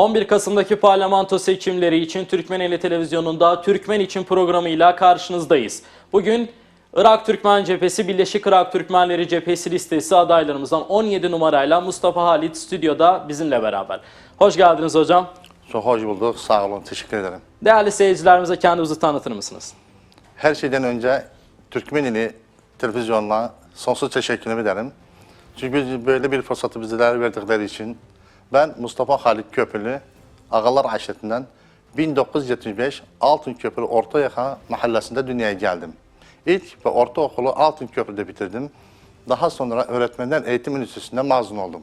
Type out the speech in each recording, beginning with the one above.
11 Kasım'daki parlamento seçimleri için Türkmeneli Televizyonu'nda Türkmen için programıyla karşınızdayız. Bugün Irak Türkmen Cephesi, Birleşik Irak Türkmenleri Cephesi listesi adaylarımızdan 17 numarayla Mustafa Halit stüdyoda bizimle beraber. Hoş geldiniz hocam. Çok hoş bulduk. Sağ olun. Teşekkür ederim. Değerli seyircilerimize kendinizi tanıtır mısınız? Her şeyden önce Türkmenili televizyonuna sonsuz teşekkür ederim. Çünkü böyle bir fırsatı bizlere verdikleri için ben Mustafa Halit Köprülü Ağalar Aşiretinden 1975 Altınköprü Orta Yaka mahallesinde dünyaya geldim. İlk ve ortaokulu Altınköprü'de bitirdim. Daha sonra öğretmenler eğitim üniversitesinde mezun oldum.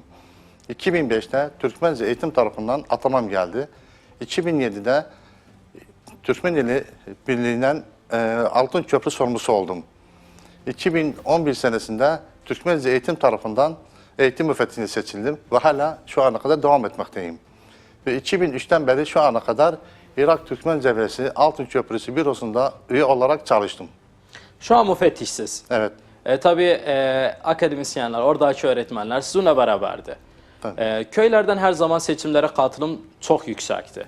2005'te Türkmence eğitim tarafından atamam geldi. 2007'de Türkmeneli Birliği'nden e, Altın Köprü sorumlusu oldum. 2011 senesinde Türkmenice Eğitim tarafından eğitim müfettişine seçildim ve hala şu ana kadar devam etmekteyim. Ve 2003'ten beri şu ana kadar Irak Türkmen Cephesi Altın Köprüsü bürosunda üye olarak çalıştım. Şu an müfettişsiz. Evet. E, tabii e, akademisyenler, oradaki öğretmenler sizinle beraberdi. Tabii. E, köylerden her zaman seçimlere katılım çok yüksekti.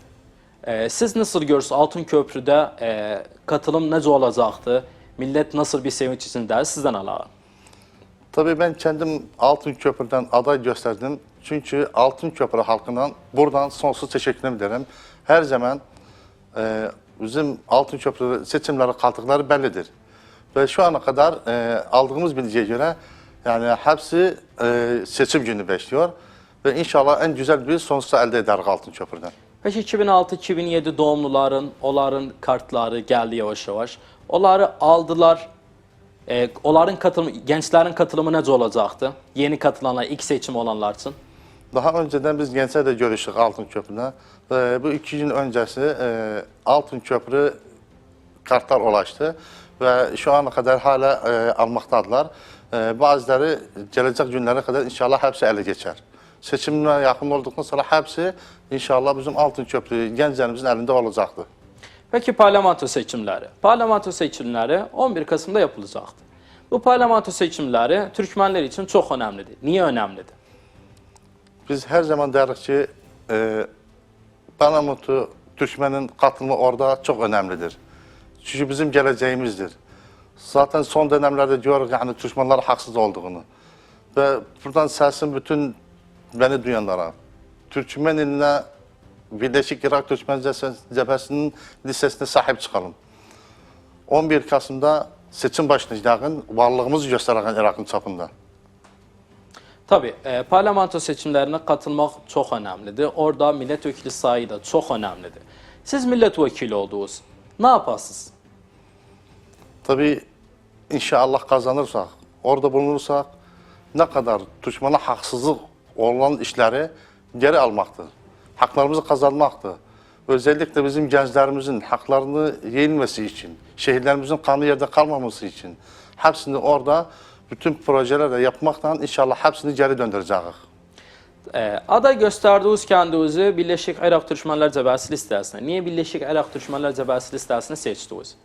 E, siz nasıl görürsünüz Altın Köprü'de e, katılım nece olacaktı? Millet nasıl bir sevinç içinde? Sizden alalım. Tabii ben kendim Altın Köprü'den aday gösterdim. Çünkü Altın Köprü halkından buradan sonsuz teşekkür ederim. Her zaman e, bizim Altın Köprü seçimlere kaldıkları bellidir. Ve şu ana kadar e, aldığımız bilgiye göre yani hepsi e, seçim günü bekliyor. Ve inşallah en güzel bir sonuç elde ederiz Altın Köprü'den. Peki 2006-2007 doğumluların, onların kartları geldi yavaş yavaş. Onları aldılar. E, onların katılımı, gençlerin katılımı nece olacaktı? Yeni katılanlar, ilk seçim olanlar için. Daha önceden biz gençlerle görüştük Altın Köprü'de. Ve bu iki gün öncesi e, Altın Köprü kartlar ulaştı ve şu ana kadar hala e, almaktadılar. E, bazıları gelecek günlere kadar inşallah hepsi ele geçer. Seçimine yakın olduktan sonra hepsi inşallah bizim Altın Köprü gençlerimizin elinde olacaktı. Peki parlamento seçimleri. Parlamento seçimleri 11 Kasım'da yapılacaktı. Bu parlamento seçimleri Türkmenler için çok önemlidir. Niye önemlidir? Biz her zaman derik ki e, parlamento Türkmenin katılımı orada çok önemlidir. Çünkü bizim geleceğimizdir. Zaten son dönemlerde görürük yani Türkmenler haksız olduğunu. Ve buradan sesim bütün beni duyanlara. Türkmen iline Birleşik Irak Türkmen Cephesi'nin listesine sahip çıkalım. 11 Kasım'da seçim başlayacağın varlığımızı gösteren Irak'ın çapında. Tabii e, parlamento seçimlerine katılmak çok önemlidir. Orada milletvekili sayı da çok önemlidir. Siz milletvekili oldunuz. Ne yaparsınız? Tabii inşallah kazanırsak, orada bulunursak ne kadar düşmana haksızlık olan işleri geri almaktır. Haklarımızı kazanmaktır. Özellikle bizim gençlerimizin haklarını yenilmesi için, şehirlerimizin kanı yerde kalmaması için hepsini orada bütün projelerle yapmaktan inşallah hepsini geri döndüreceğiz. E, aday gösterdiğiniz kendinizi Birleşik Irak Türkmenler Cebesi listesine. Niye Birleşik Irak Türkmenler Cebesi listesini seçtiniz?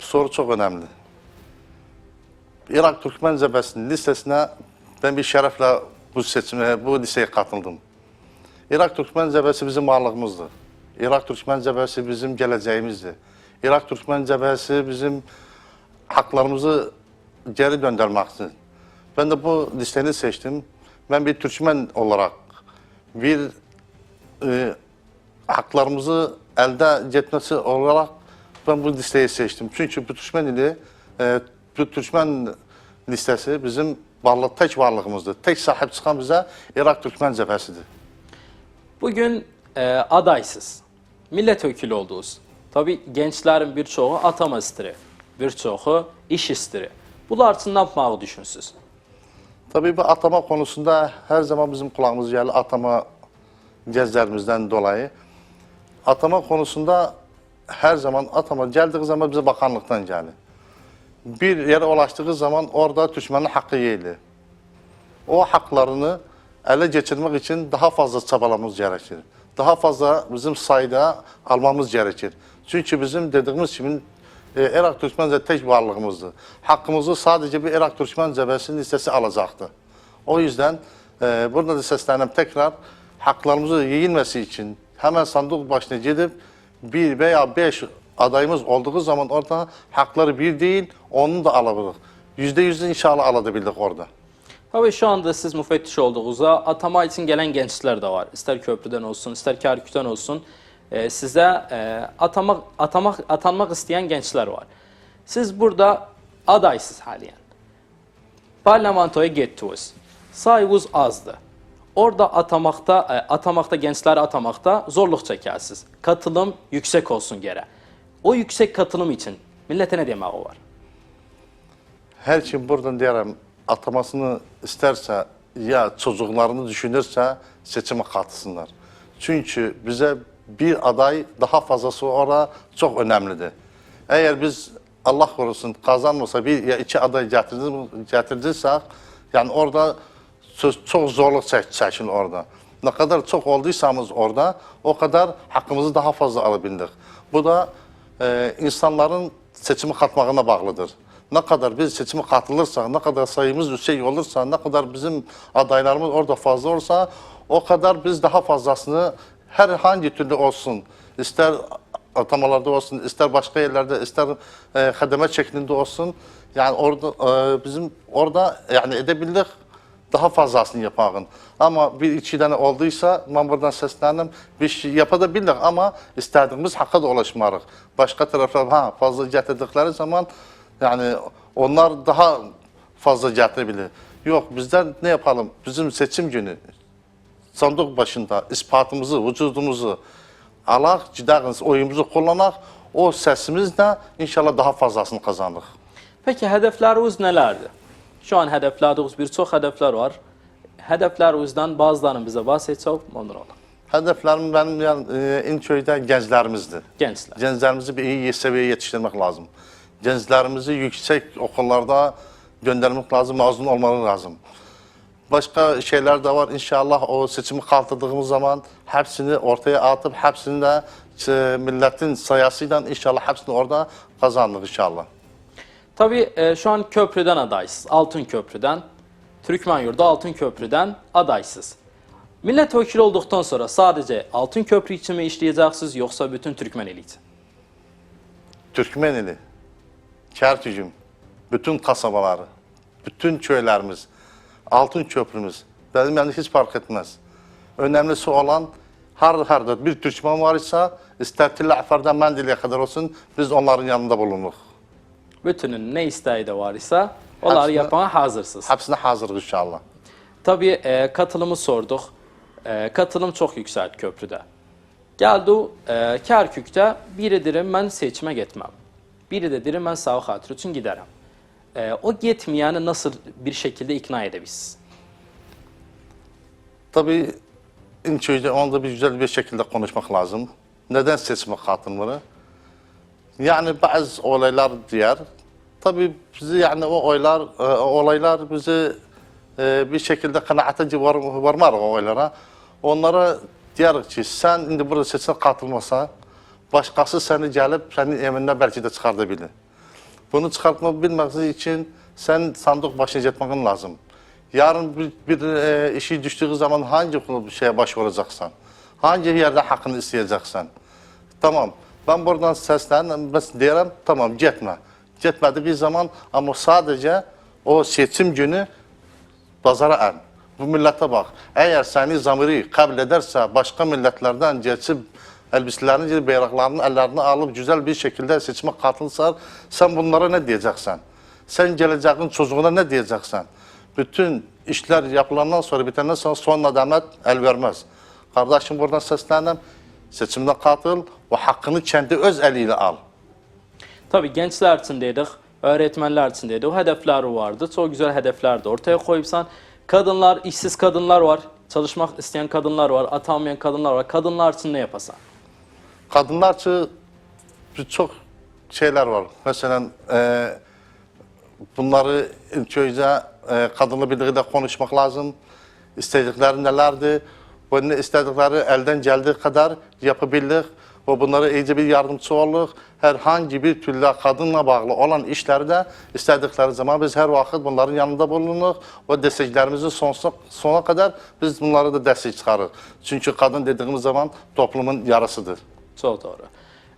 Bu soru çok önemli. Irak Türkmen Cephesi'nin listesine ben bir şerefle bu seçime, bu listeye katıldım. Irak Türkmen Cephesi bizim varlığımızdır. Irak Türkmen Cephesi bizim geleceğimizdir. Irak Türkmen Cephesi bizim haklarımızı geri döndürmektir. Ben de bu listeyi seçtim. Ben bir Türkmen olarak bir e, haklarımızı elde etmesi olarak ben bu listeyi seçtim. Çünkü bu Türkmen ili, e, bu Türkmen listesi bizim varlık, tek varlığımızdır. Tek sahip çıkan bize Irak Türkmen cephesidir. Bugün e, adaysız, milletvekili oldunuz. Tabii gençlerin birçoğu atama istiri, birçoğu iş istiri. Bunlar için ne yapmağı düşünsüz? Tabii bu atama konusunda her zaman bizim kulağımız yerli atama gezlerimizden dolayı. Atama konusunda her zaman atama geldiği zaman bize bakanlıktan gelir. Bir yere ulaştığı zaman orada Türkmenin hakkı yeyli. O haklarını ele geçirmek için daha fazla çabalamamız gerekir. Daha fazla bizim sayıda almamız gerekir. Çünkü bizim dediğimiz gibi e, Irak Türkmen tek varlığımızdı. Hakkımızı sadece bir Irak Türkmen cephesinin listesi alacaktı. O yüzden e, burada da seslenim tekrar haklarımızı yiyilmesi için hemen sandık başına gidip bir veya beş adayımız olduğu zaman orada hakları bir değil, onu da alabilirik. Yüzde yüz inşallah alabildik orada. Tabii şu anda siz müfettiş olduğunuzda atama için gelen gençler de var. İster köprüden olsun, ister Kerkük'ten olsun. Ee, size e, atamak, atamak, atanmak isteyen gençler var. Siz burada adaysız haliyen. Parlamentoya gittiniz. Sayınız azdı. Orada atamakta, e, atamakta gençleri atamakta zorluk çekersiniz. Katılım yüksek olsun gere. O yüksek katılım için millete ne demek var? Her kim buradan diyelim atamasını isterse ya çocuklarını düşünürse seçime katılsınlar. Çünkü bize bir aday daha fazlası orada çok önemlidir. Eğer biz Allah korusun kazanmasa bir ya iki aday getirdi- getirdiysek yani orada çok zorluk çek, çekin orada. Ne kadar çok olduysamız orada o kadar hakkımızı daha fazla alabildik. Bu da e, insanların seçimi katmağına bağlıdır. Ne kadar biz seçime katılırsak, ne kadar sayımız yüksek olursa, ne kadar bizim adaylarımız orada fazla olursa o kadar biz daha fazlasını herhangi türlü olsun, ister atamalarda olsun, ister başka yerlerde, ister e, hademe şeklinde olsun. Yani orada e, bizim orada yani edebildik daha fazlasını yapağın. Ama bir iki tane olduysa ben buradan seslendim. Bir şey yapabilirdik ama istediğimiz hakka da ulaşmarıq. Başka taraflar ha fazla getirdikleri zaman yani onlar daha fazla getirebilir. Yok bizler ne yapalım? Bizim seçim günü sandık başında ispatımızı, vücudumuzu alaq, gidəğiniz, oyumuzu kullanaq. O səsimizlə inşallah daha fazlasını kazanırıq. Peki hedefleriniz nelerdi? Şu an hedefleriniz birçok hedefler var. Hedeflerinizden bazılarını bize bahsedecek memnun olalım. Hədəflərim mənim yəni, e, ilk köydə gənclərimizdir. Gençler. Gənclərimizi bir iyi səviyyəyə yetişdirmək lazım. Gənclərimizi yüksək okullarda göndərmək lazım, məzun olmaları lazım. Başka şeyler de var. İnşallah o seçimi kaldırdığımız zaman hepsini ortaya atıp hepsini de e, milletin sayısıyla inşallah hepsini orada kazandık inşallah. Tabii e, şu an köprüden adaysız. Altın Köprü'den. Türkmen Yurdu Altın Köprü'den adaysız. Milletvekili olduktan sonra sadece Altın Köprü için mi işleyeceksiniz yoksa bütün Türkmen eli için? Türkmenili, Kertücüm, bütün kasabaları, bütün köylerimiz, altın köprümüz, benim yani hiç fark etmez. Önemlisi olan her harda bir Türkmen var ise ister Tilla Afer'den Mendil'e kadar olsun biz onların yanında bulunuruz. Bütünün ne isteği de var ise onları Hepsine- yapmaya hazırsınız. Hepsine hazırız inşallah. Tabii e, katılımı sorduk. E, katılım çok yükseldi köprüde. Geldi e, Kerkük'te biri derim ben seçime gitmem. Biri de derim ben sağ hatır için giderim. E, o gitmeyeni nasıl bir şekilde ikna edebiliriz? Tabii ilk önce onda bir güzel bir şekilde konuşmak lazım. Neden seçime katılmalı? Yani bazı olaylar diğer. Tabii bizi yani o oylar, e, olaylar bizi e, bir şekilde kanaate var, varmar o oylara. Onlara diyor ki sen şimdi burada seçime katılmasa başkası seni gelip senin evinden belki de çıkartabilir. Bunu çıkartma bilmesi için sen sandık başına gitmen lazım. Yarın bir, bir e, işi düştüğü zaman hangi şeye başvuracaksan, hangi yerde hakkını isteyeceksen. Tamam, ben buradan seslendim, ben derim tamam gitme. Gitmediği zaman ama sadece o seçim günü pazara en. Bu millete bak. Eğer seni zamiri kabul ederse başka milletlerden geçip elbiselerini, bayraklarını ellerine alıp güzel bir şekilde seçime katılırsa sen bunlara ne diyeceksin? Sen geleceğin çocuğuna ne diyeceksin? Bütün işler yapılandan sonra bitenden sonra son nedamet el vermez. Kardeşim buradan seslenim. Seçimde katıl ve hakkını kendi öz eliyle al. Tabii gençler için dedik, öğretmenler için dedik. O hedefleri vardı. Çok güzel hedefler de ortaya koyupsan. Kadınlar, işsiz kadınlar var. Çalışmak isteyen kadınlar var. Atamayan kadınlar var. Kadınlar için ne yapasan? Kadınlar için çok şeyler var. Mesela e, bunları ilk önce e, kadınla birlikte konuşmak lazım. İstedikleri nelerdi? Bu ne istedikleri elden geldiği kadar yapabildik. ve bunlara iyice bir yardımcı oluq. Herhangi bir türlü kadınla bağlı olan işlerde istədikləri zaman biz her vakit bunların yanında bulunuq ve desteklerimizi sonsuza, sona kadar biz bunları da destek çıkarıq. Çünkü kadın dediğimiz zaman toplumun yarısıdır. Çok doğru.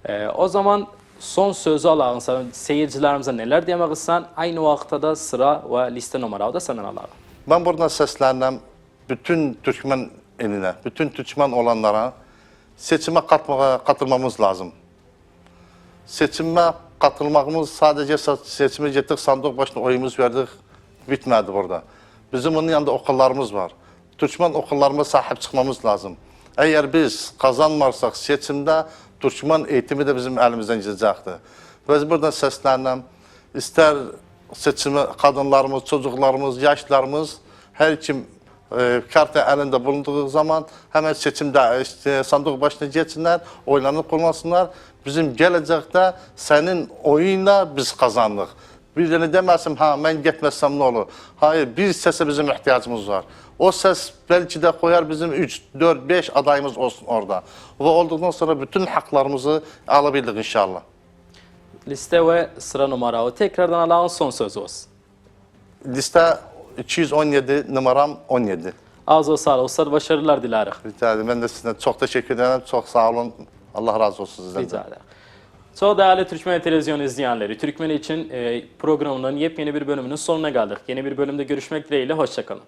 Ee, o zaman son sözü alalım. Sen seyircilerimize neler demek istersen aynı vakitte da sıra ve liste numarağı da senden alalım. Ben buradan seslendim bütün Türkmen eline, bütün Türkmen olanlara seçime katmaya, katılmamız lazım. Seçime katılmamız sadece sa- seçime gittik, sandık başına oyumuz verdik, bitmedi burada. Bizim onun yanında okullarımız var. Türkmen okullarımıza sahip çıkmamız lazım. Eğer biz kazanmarsak seçimde Türkmen eğitimi de bizim elimizden gidecektir. Biz buradan seslendim. İster seçimi kadınlarımız, çocuklarımız, yaşlarımız her kim e, kartı elinde bulunduğu zaman hemen seçimde işte, sandık başına geçsinler, oylarını kullansınlar. Bizim gelecekte senin oyunla biz kazandık. Birileri demesin ha ben gitmezsem ne olur? Hayır bir sese bizim ihtiyacımız var. O ses belki de koyar bizim 3, 4, 5 adayımız olsun orada. Ve olduktan sonra bütün haklarımızı alabildik inşallah. Liste ve sıra numarağı tekrardan alalım son söz olsun. Liste 217 numaram 17. Ağzı sağlık. Ustad başarılar dilerim. Rica ederim. Ben de size çok teşekkür ederim. Çok sağ olun. Allah razı olsun sizden. de. Rica ederim. Çok değerli Türkmen Televizyon izleyenleri, Türkmen için e, programının yepyeni bir bölümünün sonuna geldik. Yeni bir bölümde görüşmek dileğiyle, hoşçakalın.